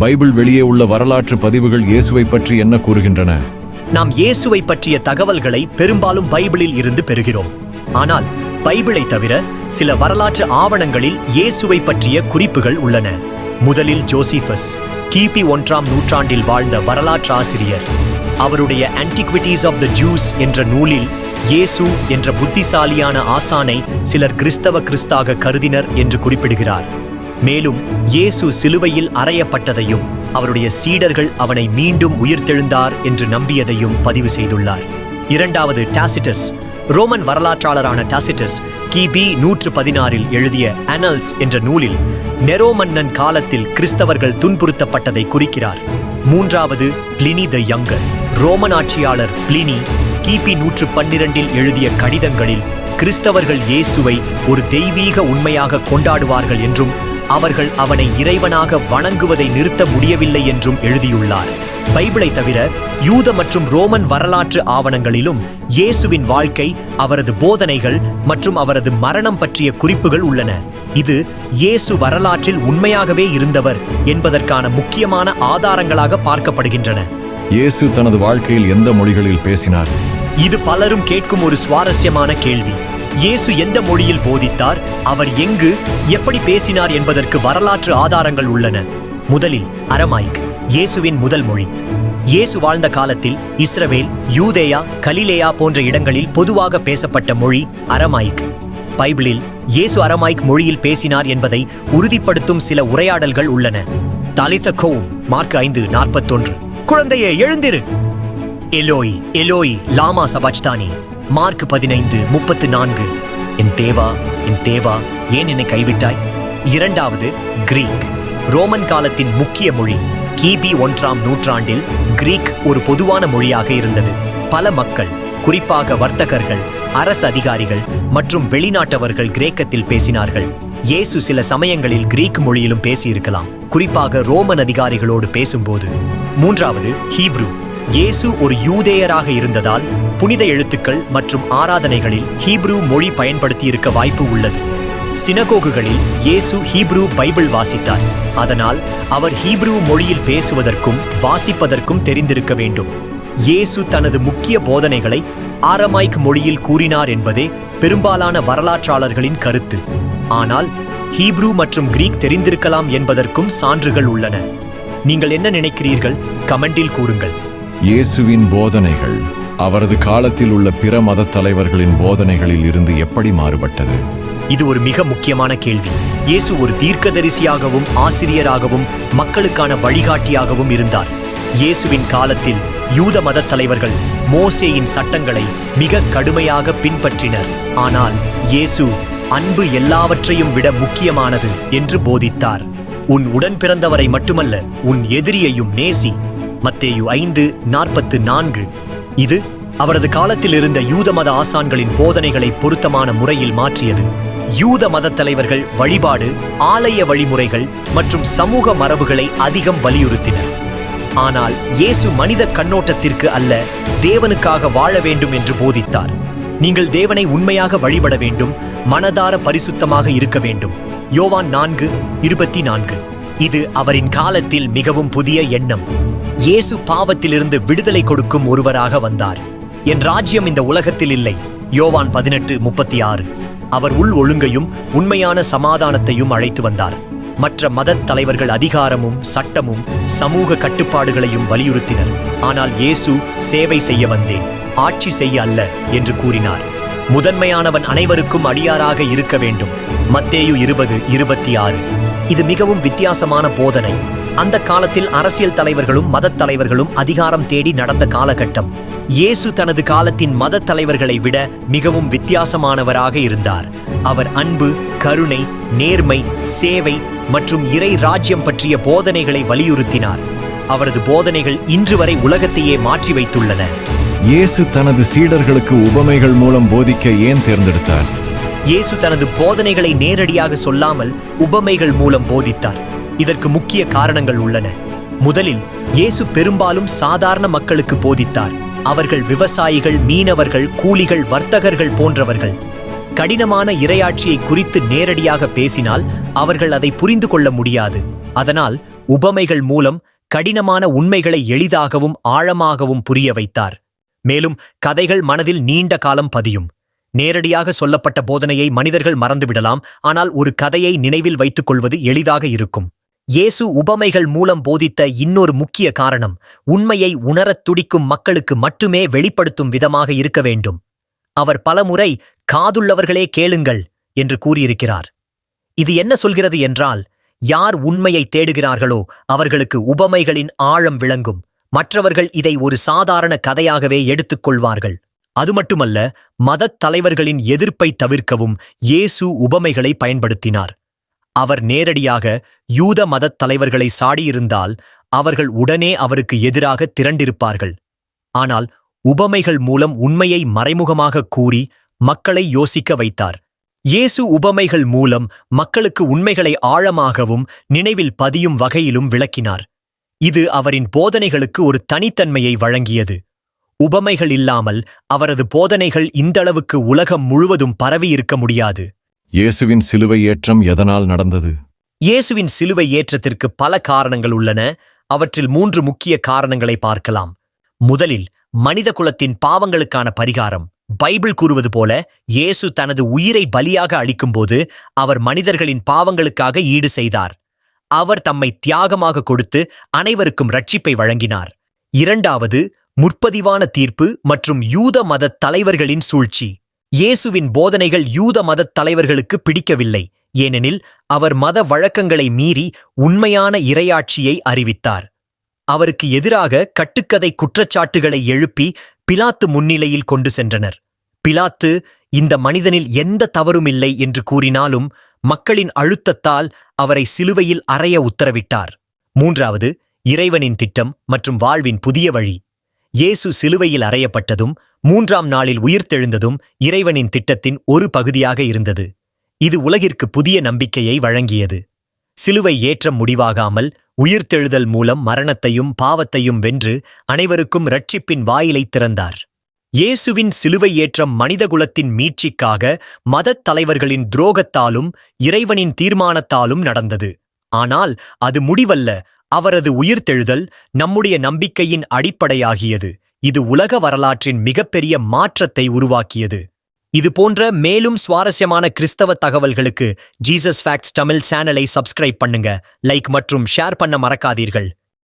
Bible வெளியே உள்ள வரலாற்று பதிவுகள் இயேசுவை பற்றி என்ன கூறுகின்றன? நாம் இயேசுவை பற்றிய தகவல்களை பெரும்பாலும் பைபிளில் இருந்து பெறுகிறோம். ஆனால் பைபிளை தவிர சில வரலாற்று ஆவணங்களில் இயேசுவை பற்றிய குறிப்புகள் உள்ளன. முதலில் ஜோசிஃபஸ் கிபி ஒன்றாம் நூற்றாண்டில் வாழ்ந்த வரலாற்று ஆசிரியர். அவருடைய ஆன்டிக்விட்டீஸ் ஆஃப் த ஜூஸ் என்ற நூலில் இயேசு என்ற புத்திசாலியான ஆசானை சிலர் கிறிஸ்தவ கிறிஸ்தாக கருதினர் என்று குறிப்பிடுகிறார். மேலும் இயேசு சிலுவையில் அறையப்பட்டதையும் அவருடைய சீடர்கள் அவனை மீண்டும் உயிர்த்தெழுந்தார் என்று நம்பியதையும் பதிவு செய்துள்ளார். இரண்டாவது டாசிட்டஸ். ரோமன் வரலாற்றாளரான டாசிட்டஸ் கிபி நூற்று பதினாறில் எழுதிய அனல்ஸ் என்ற நூலில் நெரோ மன்னன் காலத்தில் கிறிஸ்தவர்கள் துன்புறுத்தப்பட்டதை குறிக்கிறார். மூன்றாவது பிளினி த யங்கர். ரோமன் ஆட்சியாளர் பிளினி கிபி நூற்று பன்னிரண்டில் எழுதிய கடிதங்களில் கிறிஸ்தவர்கள் இயேசுவை ஒரு தெய்வீக உண்மையாக கொண்டாடுவார்கள் என்றும் அவர்கள் அவனை இறைவனாக வணங்குவதை நிறுத்த முடியவில்லை என்றும் எழுதியுள்ளார். பைபிளை தவிர யூத மற்றும் ரோமன் வரலாற்று ஆவணங்களிலும் இயேசுவின் வாழ்க்கை அவரது போதனைகள் மற்றும் அவரது மரணம் பற்றிய குறிப்புகள் உள்ளன. இது இயேசு வரலாற்றில் உண்மையாகவே இருந்தவர் என்பதற்கான முக்கியமான ஆதாரங்களாக பார்க்கப்படுகின்றன. இயேசு தனது வாழ்க்கையில் எந்த மொழிகளில் பேசினார்? இது பலரும் கேட்கும் ஒரு சுவாரஸ்யமான கேள்வி. இயேசு எந்த மொழியில் போதித்தார் அவர் எங்கு எப்படி பேசினார் என்பதற்கு வரலாற்று ஆதாரங்கள் உள்ளன. முதலில் அரமாய்க் இயேசுவின் முதல் மொழி. இயேசு வாழ்ந்த காலத்தில் இஸ்ரவேல் யூதேயா கலிலேயா போன்ற இடங்களில் பொதுவாக பேசப்பட்ட மொழி அரமாய்க். பைபிளில் இயேசு அரமாய்க் மொழியில் பேசினார் என்பதை உறுதிப்படுத்தும் சில உரையாடல்கள் உள்ளன. தலித கோ மார்க் ஐந்து நாற்பத்தொன்று. குழந்தையே எழுந்திரு! எலோய் எலோய் லாமா சபாஜ்தானி! மார்க் பதினைந்து முப்பத்து நான்கு. என் தேவா என் தேவா ஏன் என்னை கைவிட்டாய்? இரண்டாவது கிரீக். ரோமன் காலத்தின் முக்கிய மொழி கிபி ஒன்றாம் நூற்றாண்டில் கிரீக் ஒரு பொதுவான மொழியாக இருந்தது. பல மக்கள் குறிப்பாக வர்த்தகர்கள் அரசு அதிகாரிகள் மற்றும் வெளிநாட்டவர்கள் கிரேக்கத்தில் பேசினார்கள். இயேசு சில சமயங்களில் கிரீக் மொழியிலும் பேசியிருக்கலாம். குறிப்பாக ரோமன் அதிகாரிகளோடு பேசும்போது. மூன்றாவது ஹீப்ரு. இயேசு ஒரு யூதேயராக இருந்ததால் புனித எழுத்துக்கள் மற்றும் ஆராதனைகளில் ஹீப்ரூ மொழி பயன்படுத்தியிருக்க வாய்ப்பு உள்ளது. சினகோகுகளில் இயேசு ஹீப்ரூ பைபிள் வாசித்தார். அதனால் அவர் ஹீப்ரூ மொழியில் பேசுவதற்கும் வாசிப்பதற்கும் தெரிந்திருக்க வேண்டும். இயேசு தனது முக்கிய போதனைகளை ஆரமாய்க் மொழியில் கூறினார் என்பதே பெரும்பாலான வரலாற்றாளர்களின் கருத்து. ஆனால் ஹீப்ரூ மற்றும் கிரீக் தெரிந்திருக்கலாம் என்பதற்கும் சான்றுகள் உள்ளன. நீங்கள் என்ன நினைக்கிறீர்கள்? கமெண்டில் கூறுங்கள். இயேசுவின் போதனைகள். அவரது காலத்தில் உள்ள பிற மத தலைவர்களின் போதனைகளில் இருந்து எப்படி மாறுபட்டது? இது ஒரு மிக முக்கியமான கேள்வி. இயேசு ஒரு தீர்க்கதரிசியாகவும் ஆசிரியராகவும் மக்களுக்கான வழிகாட்டியாகவும் இருந்தார். இயேசுவின் காலத்தில் யூத மத தலைவர்கள் மோசேயின் சட்டங்களை மிக கடுமையாக பின்பற்றினர். ஆனால் இயேசு அன்பு எல்லாவற்றையும் விட முக்கியமானது என்று போதித்தார். உன் உடன் பிறந்தவரை மட்டுமல்ல உன் எதிரியையும் நேசி. மத்தேயு ஐந்து நாற்பத்து நான்கு. இது அவரது காலத்தில் இருந்த யூத மத ஆசான்களின் போதனைகளை பொருத்தமான முறையில் மாற்றியது. யூத மதத் தலைவர்கள் வழிபாடு ஆலய வழிமுறைகள் மற்றும் சமூக மரபுகளை அதிகம் வலியுறுத்தினர். ஆனால் இயேசு மனித கண்ணோட்டத்திற்கு அல்ல தேவனுக்காக வாழ வேண்டும் என்று போதித்தார். நீங்கள் தேவனை உண்மையாக வழிபட வேண்டும் மனதார பரிசுத்தமாக இருக்க வேண்டும். யோவான் நான்கு இருபத்தி நான்கு. இது அவரின் காலத்தில் மிகவும் புதிய எண்ணம். இயேசு பாவத்திலிருந்து விடுதலை கொடுக்கும் ஒருவராக வந்தார். என் ராஜ்யம் இந்த உலகத்தில் இல்லை. யோவான் பதினெட்டு முப்பத்தி ஆறு அவர் உள் ஒழுங்கையும் உண்மையான சமாதானத்தையும் அழைத்து வந்தார். மற்ற மதத் தலைவர்கள் அதிகாரமும் சட்டமும் சமூக கட்டுப்பாடுகளையும் வலியுறுத்தினர். ஆனால் இயேசு சேவை செய்ய வந்தேன். ஆட்சி செய்ய அல்ல என்று கூறினார். முதன்மையானவன் அனைவருக்கும் அடியாராக இருக்க வேண்டும். மத்தேயு இருபது இருபத்தி ஆறு இது மிகவும் வித்தியாசமான போதனை. அந்த காலத்தில் அரசியல் தலைவர்களும் மதத் தலைவர்களும் அதிகாரம் தேடி நடந்த காலகட்டம். இயேசு தனது காலத்தின் மதத் தலைவர்களை விட மிகவும் வித்தியாசமானவராக இருந்தார். அவர் அன்பு கருணை நேர்மை சேவை மற்றும் இறை ராஜ்யம் பற்றிய போதனைகளை வலியுறுத்தினார். அவரது போதனைகள் இன்று வரை உலகத்தையே மாற்றி வைத்துள்ளன. இயேசு தனது சீடர்களுக்கு உபமைகள் மூலம் போதிக்க ஏன் தேர்ந்தெடுத்தார்? இயேசு தனது போதனைகளை நேரடியாக சொல்லாமல் உபமைகள் மூலம் போதித்தார். இதற்கு முக்கிய காரணங்கள் உள்ளன. முதலில் இயேசு பெரும்பாலும் சாதாரண மக்களுக்கு போதித்தார். அவர்கள் விவசாயிகள் மீனவர்கள் கூலிகள் வர்த்தகர்கள் போன்றவர்கள். கடினமான இரையாட்சியை குறித்து நேரடியாக பேசினால் அவர்கள் அதை புரிந்து கொள்ள முடியாது. அதனால் உபமைகள் மூலம் கடினமான உண்மைகளை எளிதாகவும் ஆழமாகவும் புரிய வைத்தார். மேலும் கதைகள் மனதில் நீண்ட காலம் பதியும். நேரடியாக சொல்லப்பட்ட போதனையை மனிதர்கள் மறந்துவிடலாம் ஆனால் ஒரு கதையை நினைவில் வைத்துக் கொள்வது எளிதாக இருக்கும். இயேசு உபமைகள் மூலம் போதித்த இன்னொரு முக்கிய காரணம் உண்மையை உணரத் துடிக்கும் மக்களுக்கு மட்டுமே வெளிப்படுத்தும் விதமாக இருக்க வேண்டும். அவர் பலமுறை காதுள்ளவர்களே கேளுங்கள் என்று கூறியிருக்கிறார். இது என்ன சொல்கிறது என்றால் யார் உண்மையை தேடுகிறார்களோ அவர்களுக்கு உபமைகளின் ஆழம் விளங்கும். மற்றவர்கள் இதை ஒரு சாதாரண கதையாகவே எடுத்துக்கொள்வார்கள். அது மட்டுமல்ல மதத் தலைவர்களின் எதிர்ப்பை தவிர்க்கவும் இயேசு உபமைகளை பயன்படுத்தினார். அவர் நேரடியாக யூத மதத் தலைவர்களை சாடியிருந்தால் அவர்கள் உடனே அவருக்கு எதிராக திரண்டிருப்பார்கள். ஆனால் உபமைகள் மூலம் உண்மையை மறைமுகமாக கூறி மக்களை யோசிக்க வைத்தார். இயேசு உபமைகள் மூலம் மக்களுக்கு உண்மைகளை ஆழமாகவும் நினைவில் பதியும் வகையிலும் விளக்கினார். இது அவரின் போதனைகளுக்கு ஒரு தனித்தன்மையை வழங்கியது. உபமைகள் இல்லாமல் அவரது போதனைகள் இந்தளவுக்கு உலகம் முழுவதும் பரவியிருக்க முடியாது. இயேசுவின் சிலுவை ஏற்றம் எதனால் நடந்தது? இயேசுவின் சிலுவை ஏற்றத்திற்கு பல காரணங்கள் உள்ளன. அவற்றில் மூன்று முக்கிய காரணங்களை பார்க்கலாம். முதலில் மனித குலத்தின் பாவங்களுக்கான பரிகாரம். பைபிள் கூறுவது போல இயேசு தனது உயிரை பலியாக அளிக்கும்போது அவர் மனிதர்களின் பாவங்களுக்காக ஈடு செய்தார். அவர் தம்மை தியாகமாக கொடுத்து அனைவருக்கும் ரட்சிப்பை வழங்கினார். இரண்டாவது முற்பதிவான தீர்ப்பு மற்றும் யூத மதத் தலைவர்களின் சூழ்ச்சி. இயேசுவின் போதனைகள் யூத மதத் தலைவர்களுக்கு பிடிக்கவில்லை ஏனெனில் அவர் மத வழக்கங்களை மீறி உண்மையான இரையாட்சியை அறிவித்தார். அவருக்கு எதிராக கட்டுக்கதை குற்றச்சாட்டுகளை எழுப்பி பிலாத்து முன்னிலையில் கொண்டு சென்றனர். பிலாத்து இந்த மனிதனில் எந்த தவறுமில்லை என்று கூறினாலும் மக்களின் அழுத்தத்தால் அவரை சிலுவையில் அறைய உத்தரவிட்டார். மூன்றாவது இறைவனின் திட்டம் மற்றும் வாழ்வின் புதிய வழி. இயேசு சிலுவையில் அறையப்பட்டதும் மூன்றாம் நாளில் உயிர்த்தெழுந்ததும் இறைவனின் திட்டத்தின் ஒரு பகுதியாக இருந்தது. இது உலகிற்கு புதிய நம்பிக்கையை வழங்கியது. சிலுவை ஏற்றம் முடிவாகாமல் உயிர்த்தெழுதல் மூலம் மரணத்தையும் பாவத்தையும் வென்று அனைவருக்கும் ரட்சிப்பின் வாயிலை திறந்தார். இயேசுவின் சிலுவை ஏற்றம் மனிதகுலத்தின் மீட்சிக்காக மதத் தலைவர்களின் துரோகத்தாலும் இறைவனின் தீர்மானத்தாலும் நடந்தது. ஆனால் அது முடிவல்ல அவரது உயிர்த்தெழுதல் நம்முடைய நம்பிக்கையின் அடிப்படையாகியது. இது உலக வரலாற்றின் மிகப்பெரிய மாற்றத்தை உருவாக்கியது. இது போன்ற மேலும் சுவாரஸ்யமான கிறிஸ்தவ தகவல்களுக்கு ஜீசஸ் ஃபேக்ட்ஸ் தமிழ் சேனலை சப்ஸ்கிரைப் பண்ணுங்க லைக் மற்றும் ஷேர் பண்ண மறக்காதீர்கள்.